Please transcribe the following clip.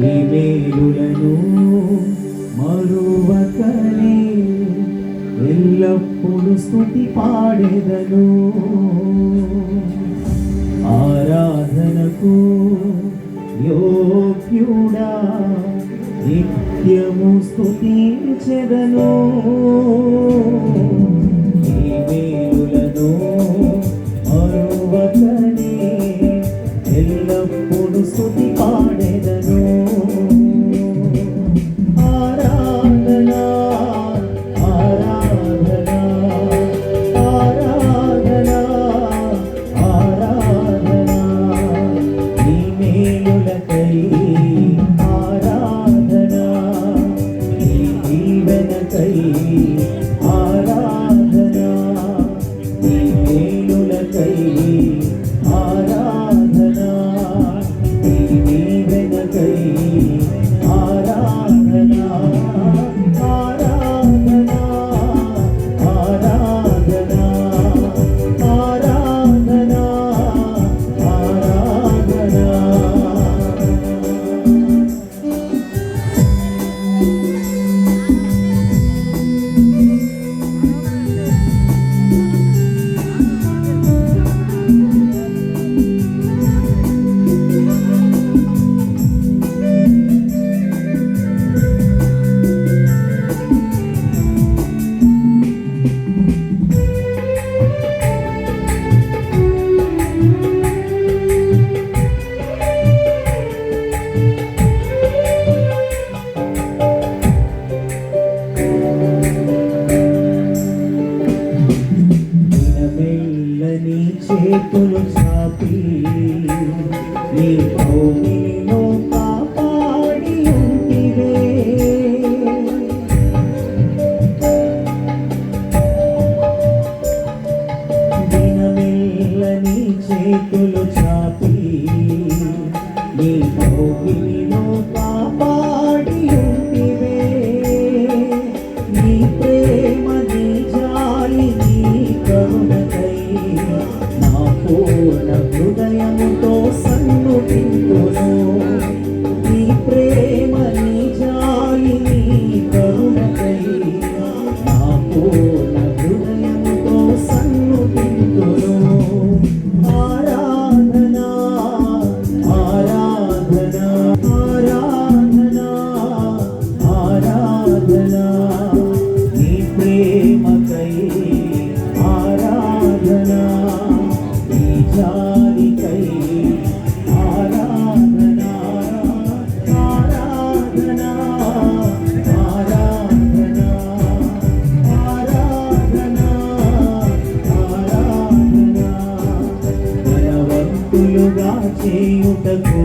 నీ మేలులను మరువకలే ఎల్లప్పుడు స్థుతి పాడేదను. ఆరాధనకు యోగ్యుడా నిత్యము స్థుతి చెదను సై ఆరాధన. నీ మేలులకై ఆరాధన. నీ దీవెనకై ఆరాధన. ఆరాధన. ఆరాధన. colors పూర్ణ హృదయముతో చేయుటకు.